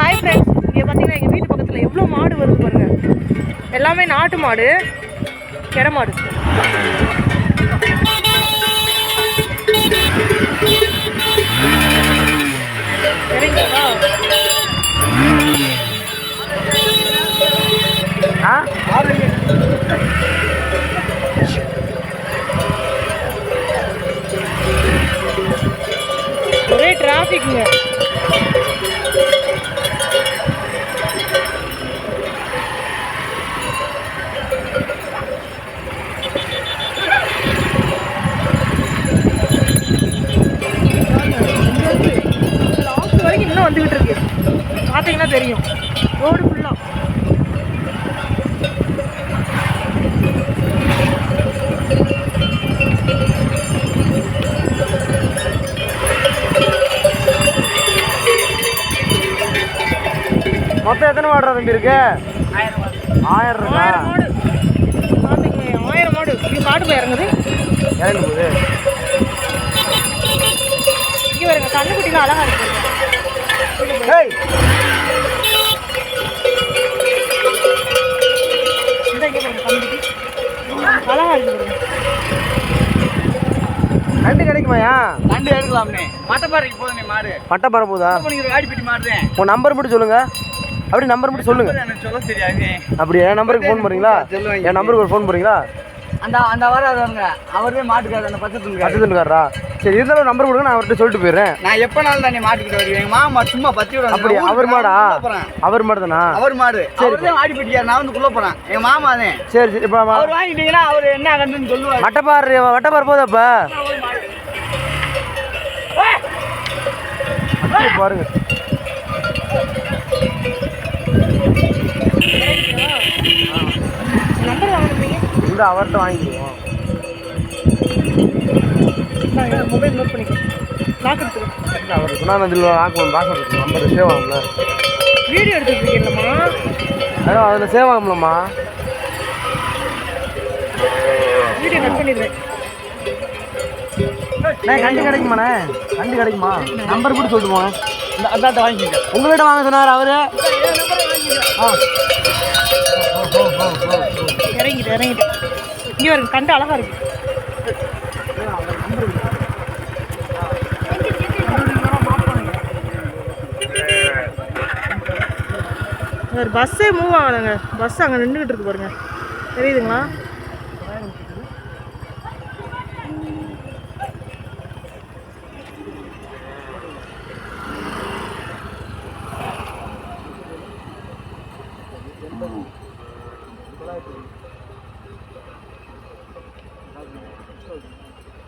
Hi friends இங்கே பார்த்தீங்கன்னா எங்கள் வீட்டு பக்கத்தில் எவ்வளோ மாடு வருது பாருங்கள் எல்லாமே நாட்டு மாடு கிட மாடு. ஒரே டிராஃபிக்ங்க வந்துகிட்டு இருக்கு. பார்த்தீங்கன்னா தெரியும். ரோடு ஃபுல்லாக மொத்தம் எத்தனை மாடு தம்பி இருக்கு? ஆயிரம் இருக்கா ஆயிரம் மாடு இது காட்டு போய் இறங்குது? இறங்கு போகுது இங்கே வருங்க கண்ணுக்குட்டிலாம் அழகா இருக்கு ஏய் இந்த இங்கே பாருங்க கண்ணுக்குட்டி அழகா இருக்கு நண்டு கிடைக்குமாயா? நண்டு எடுக்கலாம்னே. மட்டப்பாறைக்கு போதும் மாடு. பட்டை பர போதா பண்ணிக்கிற காடிப்பட்டி மாடுறேன் உன் நம்பர் மட்டும் சொல்லுங்க. அப்படி நம்பர் மட்டும் சொல்லுங்க. சொல்ல தெரியாது. அப்படி என் நம்பருக்கு ஃபோன் பண்ணுறீங்களா. என் நம்பருக்கு ஒரு ஃபோன் பண்ணுறீங்களா அந்த அந்த வர வருவாங்க அவரே மாட்டுக்காரு அந்த பச்சை அட்டதுக்காரரா சரி இருந்தாலும் நம்பர் கொடுங்க நான் அவர்கிட்ட சொல்லிட்டு போயிடுறேன். நான் எப்ப நாள் தானே மாட்டுக்கிட்ட வருவேன் எங்க மாமா சும்மா பத்தி விட அப்படி அவர் மாடா? அவர் மாடு தானா? அவர் மாடு. அவர் தான் ஆடிப்பட்டியா நான் வந்து குள்ள போறேன். எங்க மாமா தான்? சரி சரி இப்போ அவர் வாங்கிட்டீங்கன்னா அவர் என்ன கண்டுன்னு சொல்லுவாரு. வட்டப்பாறு வட்டப்பாறு போதா இப்போ அப்படியே பாருங்க. இந்த அவர்கிட்ட வாங்கிடுவோம். மொபைல் நோட் பண்ணிக்கோ. லாக் எடுத்துக்கோ இல்லை அவர் குணாநந்தில் இருக்கு நம்பர் சேவ் ஆகும்ல வீடியோ அதான் அதில் சேவ் ஆகும்லம்மா வீடியோ கட் பண்ணிடுறேன். அண்ணே கண்டு கிடைக்குமாண்ணே கண்டு கிடைக்குமா? நம்பர் கூட சொல்லிட்டு போங்க இந்த அதாட்ட வாங்கிக்க. உங்கள்கிட்ட வாங்க சொன்னார் அவரு. ஆ. இறங்கிட்டு. இறங்கிட்டு இங்கே ஒரு கண்டு அழகா இருக்கு. ஒரு பஸ்ஸே மூவ் ஆகலைங்க. பஸ் அங்கே நின்றுக்கிட்டு இருக்கு பாருங்க. தெரியுதுங்களா?